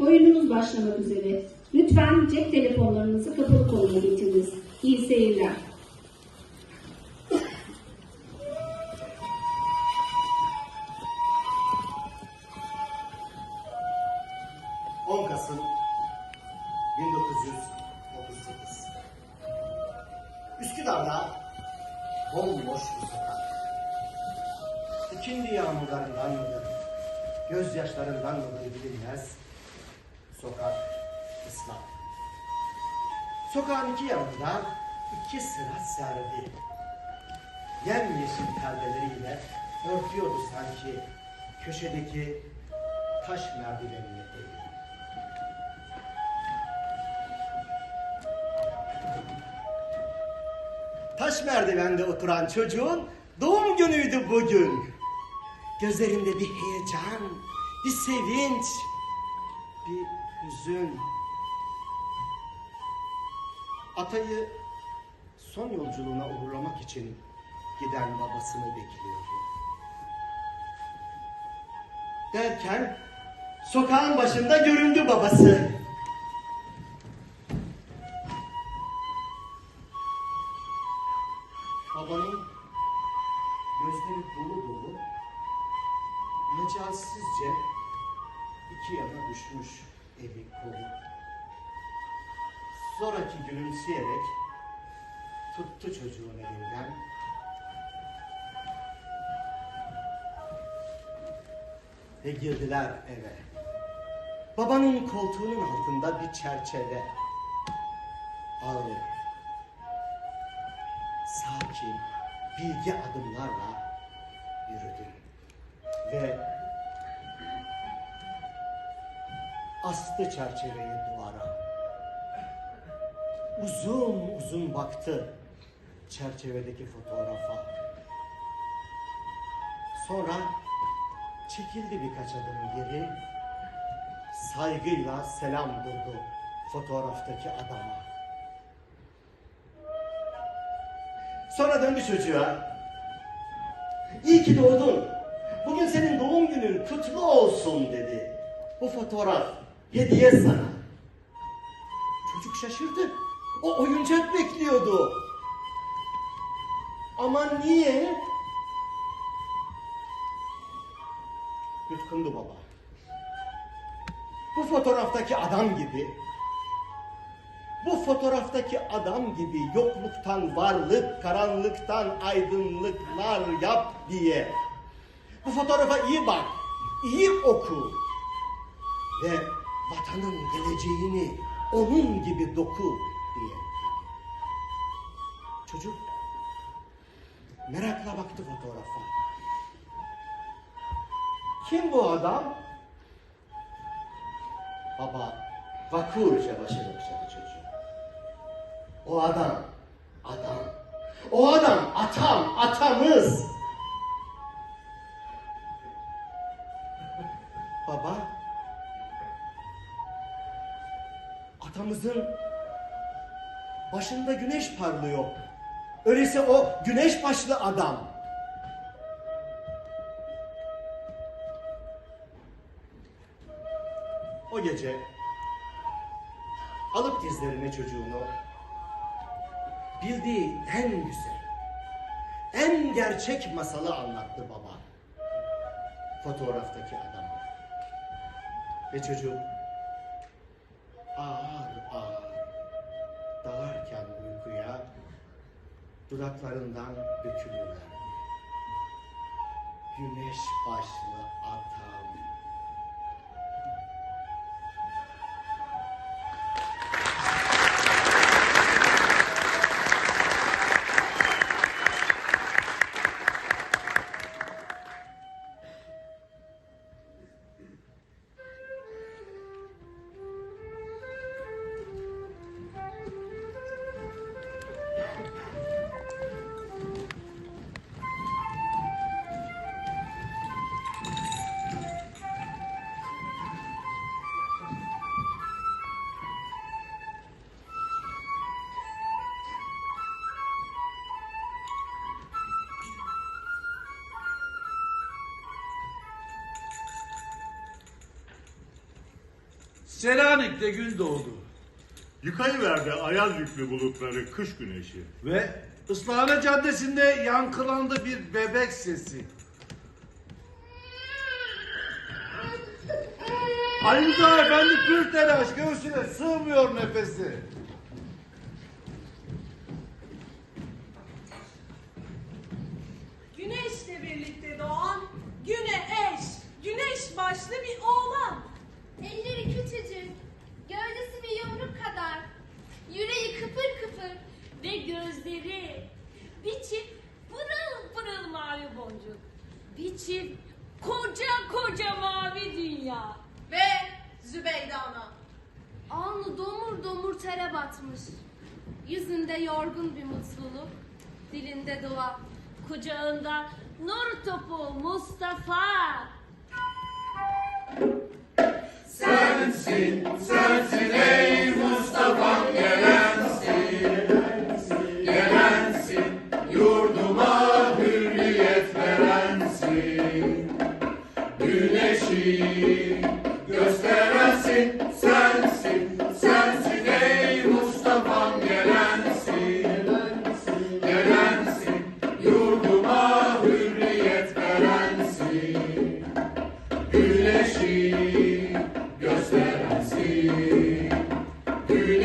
Oyunumuz başlamak üzere. Lütfen cep telefonlarınızı kapalı konuma getiriniz. İyi seyirler. 10 Kasım 1938 Üsküdar'da bomboş bir. İkindi yağmurlarından mıdır, gözyaşlarından mıdır bilinmez. Sokak ıslak. Sokağın iki yanında iki sıra serdi. Yemyeşil perdeleriyle örtüyordu sanki köşedeki taş merdivenini. Taş merdivende oturan çocuğun doğum günüydü bugün. Gözlerinde bir heyecan, bir sevinç, bir hüzün. Atayı son yolculuğuna uğurlamak için giden babasını bekliyordu. Derken sokağın başında göründü babası. Babanın gözleri dolu dolu, mecalsizce iki yana düşmüş eli kolu. Sonraki gülümseyerek tuttu çocuğun elinden. Ve girdiler eve. Babanın koltuğunun altında bir çerçeve. Ağır, sakin, bilgi adımlarla yürüdü. Ve astı çerçeveyi duvara. Uzun uzun baktı çerçevedeki fotoğrafa. Sonra çekildi birkaç adım geri. Saygıyla selam durdu fotoğraftaki adama. Sonra döndü çocuğa. İyi ki doğdun. Bugün senin doğum günün kutlu olsun dedi. Bu fotoğraf hediye sana. Çocuk şaşırdı. O oyuncak bekliyordu. Ama niye? Yutkundu baba. Bu fotoğraftaki adam gibi bu fotoğraftaki adam gibi yokluktan varlık, karanlıktan aydınlıklar yap diye. Bu fotoğrafa iyi bak, iyi oku. Ve vatanın geleceğini onun gibi doku diye. Çocuk merakla baktı fotoğrafa. Kim bu adam? Baba vakurca başını okşadı çocuğu. O adam, adam. O adam atam, atamız. Baba, atamızın başında güneş parlıyor. Öyleyse o güneş başlı adam. O gece alıp dizlerine çocuğunu bildiği en güzel, en gerçek masalı anlattı baba. Fotoğraftaki adama. Ve çocuk ağır ağır dalarken uykuya dudaklarından dökülüyorlar. Güneş başlı atam. Selanik'te gün doğdu. Yıkayıverdi ayaz yüklü bulutları kış güneşi. Ve Islahane Caddesi'nde yankılandı bir bebek sesi. Ali Rıza Efendi pür telaş göğsüne sığmıyor nefesi. Çift koca koca mavi dünya. Ve Zübeyde ana. Alnı domur domur tere batmış. Yüzünde yorgun bir mutluluk, dilinde dua. Kucağında nur topu Mustafa. Güneşi Be